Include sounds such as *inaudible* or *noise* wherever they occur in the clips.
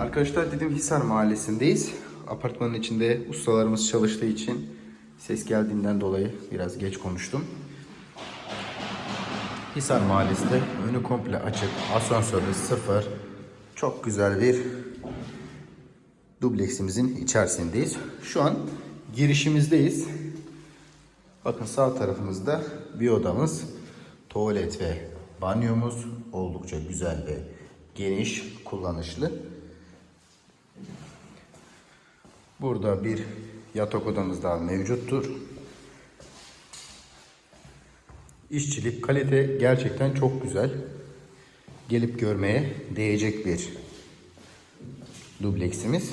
Arkadaşlar Didim Hisar Mahallesi'ndeyiz. Apartmanın içinde ustalarımız çalıştığı için ses geldiğinden dolayı biraz geç konuştum. Hisar Mahallesi'nde önü komple açık, asansörü sıfır, çok güzel bir dubleksimizin içerisindeyiz. Şu an girişimizdeyiz. Bakın sağ tarafımızda bir odamız, tuvalet ve banyomuz oldukça güzel ve geniş, kullanışlı. Burada bir yatak odamız daha mevcuttur. İşçilik, kalite gerçekten çok güzel. Gelip görmeye değecek bir dubleksimiz.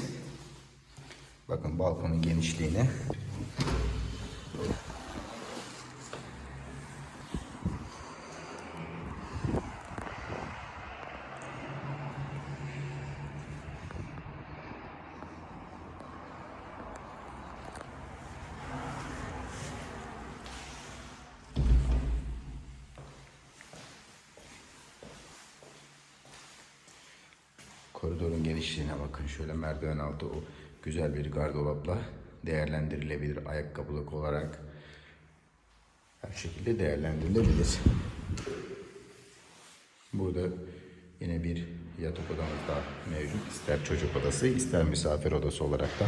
Bakın balkonun genişliğine. Koridorun genişliğine bakın. Şöyle merdiven altı o güzel bir gardıropla değerlendirilebilir. Ayakkabılık olarak her şekilde değerlendirilebilir. Burada yine bir yatak odamız daha mevcut. İster çocuk odası ister misafir odası olarak da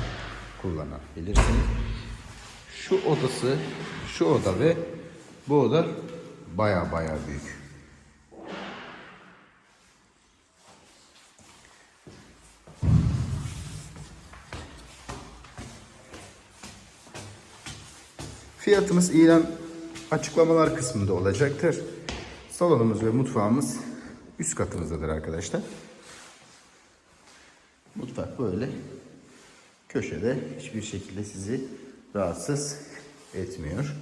kullanabilirsiniz. Şu odası, şu oda ve bu oda baya baya büyük. Fiyatımız ilan açıklamalar kısmında olacaktır. Salonumuz ve mutfağımız üst katımızdadır arkadaşlar. Mutfak böyle köşede hiçbir şekilde sizi rahatsız etmiyor.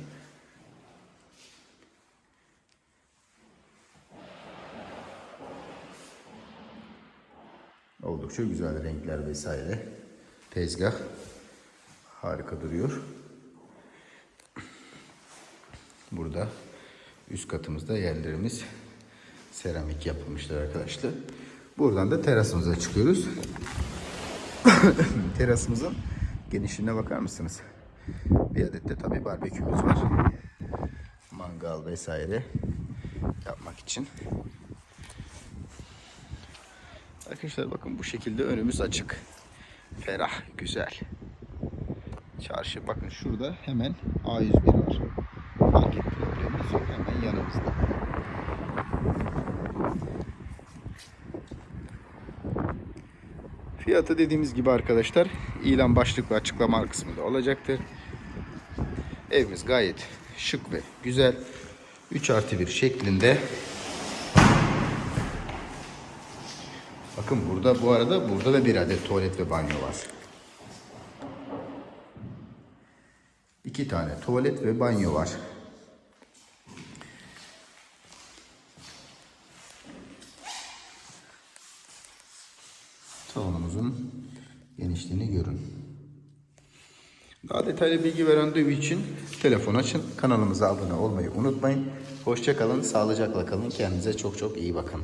Oldukça güzel renkler vesaire. Tezgah harika duruyor. Burada üst katımızda yerlerimiz seramik yapılmışlar arkadaşlar. Buradan da terasımıza çıkıyoruz. *coughs* Terasımızın genişliğine bakar mısınız? Bir adet de tabii barbekümüz var. Mangal vesaire yapmak için. Arkadaşlar bakın bu şekilde önümüz açık. Ferah, güzel. Çarşı bakın şurada hemen A101 var. Market problemimiz yok hemen yanımızda. Fiyatı dediğimiz gibi arkadaşlar ilan başlık ve açıklama kısmında olacaktır. Evimiz gayet şık ve güzel. 3 artı 1 şeklinde. Bakın burada bu arada burada da bir adet tuvalet ve banyo var. İki tane tuvalet ve banyo var. Salonumuzun genişliğini görün. Daha detaylı bilgi ve randevu için telefon açın. Kanalımıza abone olmayı unutmayın. Hoşça kalın, sağlıcakla kalın. Kendinize çok çok iyi bakın.